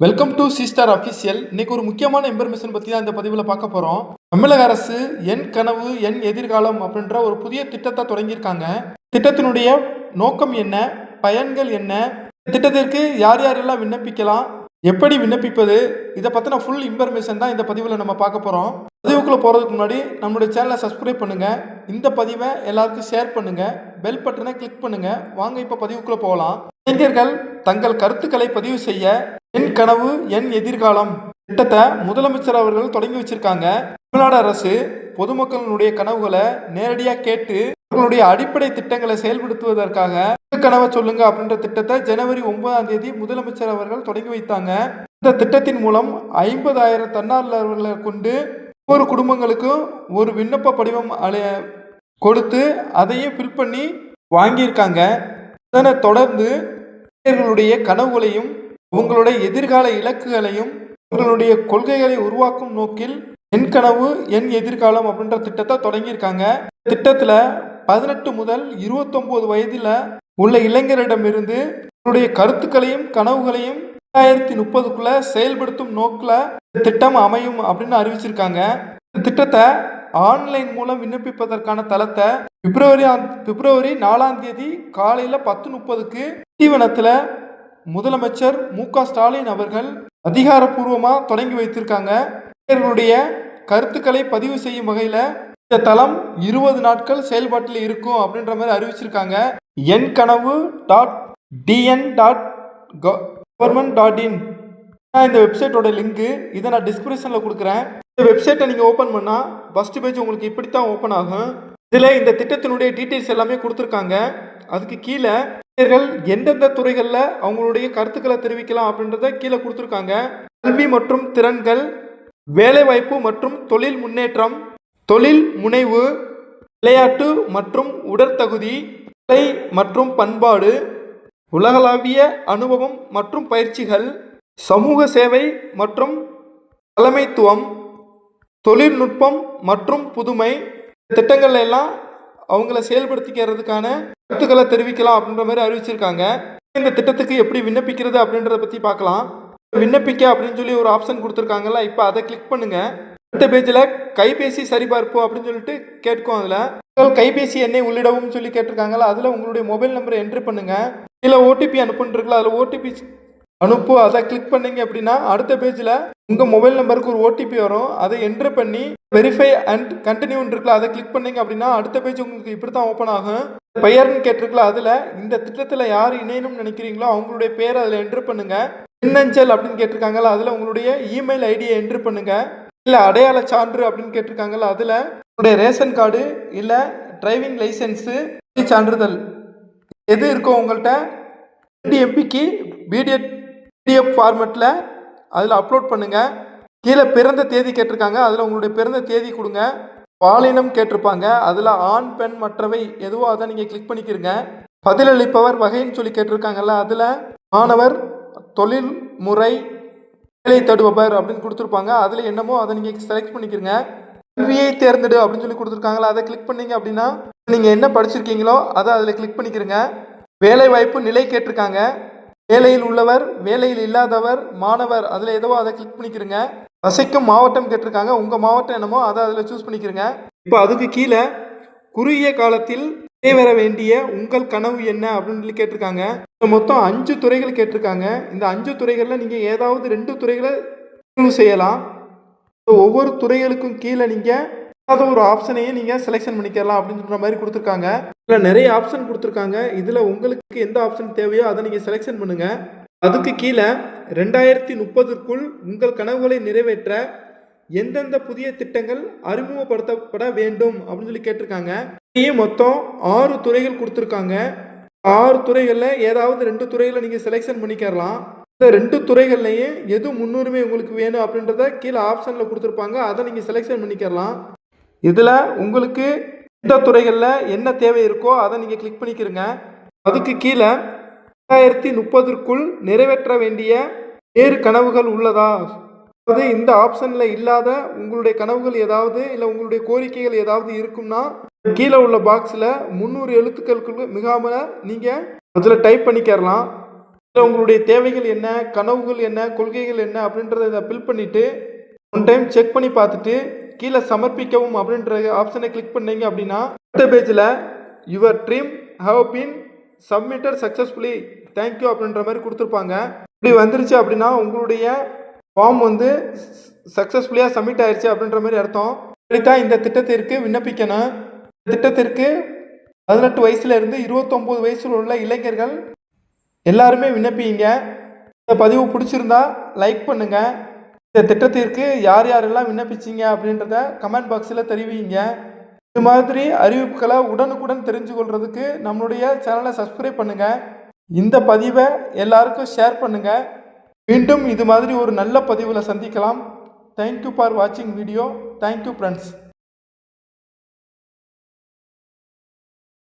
Welcome to சிஸ்டார் official இன்னைக்கு ஒரு முக்கியமான இன்ஃபர்மேஷன் பற்றி தான் இந்த பதிவில் பார்க்க போகிறோம் தமிழக அரசு என் கனவு என் எதிர்காலம் அப்படின்ற ஒரு புதிய திட்டத்தை தொடங்கியிருக்காங்க. திட்டத்தினுடைய நோக்கம் என்ன? பயன்கள் என்ன? திட்டத்திற்கு யார் யாரெல்லாம் விண்ணப்பிக்கலாம்? எப்படி விண்ணப்பிப்பது? இதை பற்றின ஃபுல் இன்ஃபர்மேஷன் தான் இந்த பதிவில் நம்ம பார்க்க போகிறோம் பதிவுக்குள்ளே போகிறதுக்கு முன்னாடி நம்மளுடைய சேனலை சப்ஸ்கிரைப் பண்ணுங்கள் இந்த பதிவை எல்லாருக்கும் ஷேர் பண்ணுங்கள் பெல் பட்டனை கிளிக் பண்ணுங்கள் வாங்க இப்போ பதிவுக்குள்ளே போகலாம். இளைஞர்கள் தங்கள் கருத்துக்களை பதிவு செய்ய என் கனவு என் எதிர்காலம். திட்டத்தை முதலமைச்சர் அவர்கள் தொடங்கி வச்சிருக்காங்க. தமிழ்நாடு அரசு பொதுமக்களுடைய கனவுகளை நேரடியாக கேட்டு அவர்களுடைய அடிப்படை திட்டங்களை செயல்படுத்துவதற்காக கனவை சொல்லுங்க அப்படின்ற திட்டத்தை ஜனவரி ஒன்பதாம் தேதி முதலமைச்சர் அவர்கள் தொடங்கி வைத்தாங்க. இந்த திட்டத்தின் மூலம் ஐம்பதாயிரம் தன்னார்வலர்களை கொண்டு ஒவ்வொரு குடும்பங்களுக்கும் ஒரு விண்ணப்ப படிவம் அலைய கொடுத்து அதையும் ஃபில் பண்ணி வாங்கியிருக்காங்க. அதனை தொடர்ந்து இளைஞர்களுடைய கனவுகளையும் உங்களுடைய எதிர்கால இலக்குகளையும் உங்களுடைய கொள்கைகளை உருவாக்கும் நோக்கில் என் கனவு என் எதிர்காலம் அப்படின்ற திட்டத்தை தொடங்கியிருக்காங்க. திட்டத்தில் பதினெட்டு முதல் இருபத்தொம்போது வயதில் உள்ள இளைஞரிடமிருந்து உங்களுடைய கருத்துக்களையும் கனவுகளையும் ரெண்டாயிரத்தி முப்பதுக்குள்ள செயல்படுத்தும் நோக்கில் இந்த திட்டம் அமையும் அப்படின்னு அறிவிச்சிருக்காங்க. இந்த திட்டத்தை ஆன்லைன் மூலம் விண்ணப்பிப்பதற்கான தளத்தை பிப்ரவரி பிப்ரவரி நாலாம் தேதி காலையில் பத்து முப்பதுக்கு தீவனத்தில் முதலமைச்சர் மு க ஸ்டாலின் அவர்கள் அதிகாரப்பூர்வமாக தொடங்கி வைத்திருக்காங்க. இவர்களுடைய கருத்துக்களை பதிவு செய்யும் வகையில் இந்த தளம் இருபது நாட்கள் செயல்பாட்டில் இருக்கும் அப்படின்ற மாதிரி அறிவிச்சிருக்காங்க. என் கனவு dot TN dot government dot in. இந்த வெப்சைட்டோட லிங்க்கு இதை நான் டிஸ்கிரிப்ஷனில் கொடுக்குறேன். இந்த வெப்சைட்டை நீங்கள் ஓப்பன் பண்ணால் ஃபஸ்ட்டு பேஜ் உங்களுக்கு இப்படி தான் ஓப்பன் ஆகும். இதில் இந்த திட்டத்தினுடைய டீட்டெயில்ஸ் எல்லாமே கொடுத்துருக்காங்க. அதுக்கு கீழே எந்தெந்த துறைகளில் அவங்களுடைய கருத்துக்களை தெரிவிக்கலாம் அப்படின்றத கீழே கொடுத்துருக்காங்க. கல்வி மற்றும் திறன்கள் வேலைவாய்ப்பு மற்றும் தொழில் முன்னேற்றம் தொழில் முனைவு விளையாட்டு மற்றும் உடற்தகுதி கலை மற்றும் பண்பாடு உலகளாவிய அனுபவம் மற்றும் பயிற்சிகள் சமூக சேவை மற்றும் தலைமைத்துவம் தொழில்நுட்பம் மற்றும் புதுமை இந்த எல்லாம் அவங்கள செயல்படுத்திக்கிறதுக்கான கருத்துக்களை தெரிவிக்கலாம் அப்படின்ற மாதிரி அறிவிச்சிருக்காங்க. இந்த திட்டத்துக்கு எப்படி விண்ணப்பிக்கிறது அப்படின்றத பற்றி பார்க்கலாம். விண்ணப்பிக்க அப்படின்னு சொல்லி ஒரு ஆப்ஷன் கொடுத்துருக்காங்கல்ல இப்போ அதை கிளிக் பண்ணுங்க. அடுத்த பேஜில் கைபேசி சரிபார்ப்பு அப்படின்னு சொல்லிட்டு கேட்கும் அதில். உங்கள் கைபேசி எண்ணை உள்ளிடவும் சொல்லி கேட்டிருக்காங்கல்ல அதில் உங்களுடைய மொபைல் நம்பரை என்ட்ரு பண்ணுங்க. இல்லை ஓடிபி அனுப்புன்றிருக்கல அதில் ஓடிபி அனுப்பு அதை கிளிக் பண்ணீங்க அப்படின்னா அடுத்த பேஜில் உங்கள் மொபைல் நம்பருக்கு ஒரு ஓடிபி வரும். அதை என்ட்ரு பண்ணி வெரிஃபை அண்ட் கண்டினியூன் இருக்குல்ல அதை கிளிக் பண்ணீங்க அப்படின்னா அடுத்த பேஜ் உங்களுக்கு இப்படி தான் ஓப்பன் ஆகும். பெயர்னு கேட்டிருக்கல அதில் இந்த திட்டத்தில் யார் இணையணும்னு நினைக்கிறீங்களோ அவங்களுடைய பேர் அதில் என்ட்ரு பண்ணுங்க. மின்னஞ்சல் அப்படின்னு கேட்டிருக்காங்கல்ல அதில் உங்களுடைய இமெயில் ஐடியை என்ட்ரு பண்ணுங்க. இல்லை அடையாள சான்று அப்படின்னு கேட்டிருக்காங்கல்ல அதில் உங்களுடைய ரேஷன் கார்டு இல்லை டிரைவிங் லைசன்ஸு சான்றிதழ் எது இருக்கோ உங்கள்கிட்ட ரெண்டு எம்பிக்கு பிடிஎட் பிடிஎஃப் ஃபார்மெட்டில் அதில் அப்லோட் பண்ணுங்கள் கீழே பிறந்த தேதி கேட்டிருக்காங்க. அதில் உங்களுடைய பிறந்த தேதி கொடுங்க. பாலினம் கேட்டிருப்பாங்க. அதில் ஆண் பெண் மற்றவை எதுவோ அதை நீங்கள் கிளிக் பண்ணிக்கிறங்க. பதிலளிப்பவர் வகைன்னு சொல்லி கேட்டிருக்காங்கல்ல அதில் மாணவர் தொழில் முறை வேலை தடுப்பவர் அப்படின்னு கொடுத்துருப்பாங்க. அதில் என்னமோ அதை நீங்கள் செலக்ட் பண்ணிக்கிறங்க. கல்வியை தேர்ந்தெடு அப்படின்னு சொல்லி கொடுத்துருக்காங்களா அதை கிளிக் பண்ணீங்க அப்படின்னா நீங்கள் என்ன படிச்சிருக்கீங்களோ அதை அதில் கிளிக் பண்ணிக்கிறங்க. வேலை வாய்ப்பு நிலை கேட்டிருக்காங்க. வேலையில் உள்ளவர் வேலையில் இல்லாதவர் மாணவர் அதில் எதுவோ அதை கிளிக் பண்ணிக்கிறங்க. வசிக்கும் மாவட்டம் கேட்டிருக்காங்க. உங்கள் மாவட்டம் என்னமோ அதை அதில் சூஸ் பண்ணிக்கிறங்க. இப்போ அதுக்கு கீழே குறுகிய காலத்தில் நிறைவேற வேண்டிய உங்கள் கனவு என்ன அப்படின்னு சொல்லி கேட்டிருக்காங்க. இப்போ மொத்தம் அஞ்சு துறைகள் கேட்டிருக்காங்க. இந்த அஞ்சு துறைகளில் நீங்கள் ஏதாவது ரெண்டு துறைகளை தேர்வு செய்யலாம். ஒவ்வொரு துறைகளுக்கும் கீழே நீங்கள் ஏதாவது ஒரு ஆப்ஷனையும் நீங்கள் செலெக்ஷன் பண்ணிக்கலாம் அப்படின்னு சொல்கிற மாதிரி கொடுத்துருக்காங்க. இதில் நிறைய ஆப்ஷன் கொடுத்துருக்காங்க. இதில் உங்களுக்கு எந்த ஆப்ஷன் தேவையோ அதை நீங்கள் செலெக்ஷன் பண்ணுங்கள் அதுக்கு கீழே ரெண்டாயிரத்தி முப்பதுக்குள் உங்கள் கனவுகளை நிறைவேற்ற எந்தெந்த புதிய திட்டங்கள் அறிமுகப்படுத்தப்பட வேண்டும் அப்படின்னு சொல்லி கேட்டிருக்காங்க. இங்கேயும் மொத்தம் ஆறு துறைகள் கொடுத்துருக்காங்க. ஆறு துறைகளில் ஏதாவது ரெண்டு துறைகளை நீங்கள் செலெக்ஷன் பண்ணிக்கிறலாம். இந்த ரெண்டு துறைகள்லையும் எது முன்னுரிமை உங்களுக்கு வேணும் அப்படின்றத கீழே ஆப்ஷனில் கொடுத்துருப்பாங்க. அதை நீங்கள் செலெக்ஷன் பண்ணிக்கிறலாம். இதில் உங்களுக்கு எந்த துறைகளில் என்ன தேவை இருக்கோ அதை நீங்கள் கிளிக் பண்ணிக்கிறங்க அதுக்கு கீழே ரெண்டாயிரத்தி முப்பதுக்குள் நிறைவேற்ற வேண்டிய வேறு கனவுகள் உள்ளதா? அதாவது இந்த ஆப்ஷனில் இல்லாத உங்களுடைய கனவுகள் ஏதாவது இல்லை உங்களுடைய கோரிக்கைகள் ஏதாவது இருக்கும்னா கீழே உள்ள பாக்ஸில் முந்நூறு எழுத்துக்களுக்கு மிகாமல் நீங்கள் அதில் டைப் பண்ணிக்கிறலாம் இல்லை உங்களுடைய தேவைகள் என்ன கனவுகள் என்ன கொள்கைகள் என்ன அப்படின்றத இதை ஃபில் பண்ணிவிட்டு ஒன் டைம் செக் பண்ணி பார்த்துட்டு கீழே சமர்ப்பிக்கவும் அப்படின்ற ஆப்ஷனை கிளிக் பண்ணீங்க அப்படின்னா அடுத்த பேஜில் your dream have been submitted successfully thank you அப்படின்ற மாதிரி கொடுத்துருப்பாங்க. இப்படி வந்துருச்சு அப்படின்னா உங்களுடைய ஃபார்ம் வந்து சக்ஸஸ்ஃபுல்லியாக சப்மிட் ஆயிடுச்சு அப்படின்ற மாதிரி அர்த்தம். இப்படித்தான் இந்த திட்டத்திற்கு விண்ணப்பிக்கணும். இந்த திட்டத்திற்கு பதினெட்டு வயசுலேருந்து இருபத்தொம்போது வயசில் உள்ள இளைஞர்கள் எல்லாருமே விண்ணப்பிங்க. இந்த பதிவு பிடிச்சிருந்தா லைக் பண்ணுங்கள் இந்த திட்டத்திற்கு யார் யாரெல்லாம் விண்ணப்பிச்சீங்க அப்படின்றத கமெண்ட் பாக்ஸில் தெரிவிங்க. இது மாதிரி அறிவிப்புகளை உடனுக்குடன் தெரிஞ்சு கொள்றதுக்கு நம்மளுடைய சேனலை சப்ஸ்கிரைப் பண்ணுங்க. இந்த பதிவை எல்லாருக்கும் ஷேர் பண்ணுங்க. மீண்டும் இது மாதிரி ஒரு நல்ல பதிவில் சந்திக்கலாம். தேங்க்யூ ஃபார் வாட்சிங் வீடியோ தேங்க்யூ ஃப்ரெண்ட்ஸ்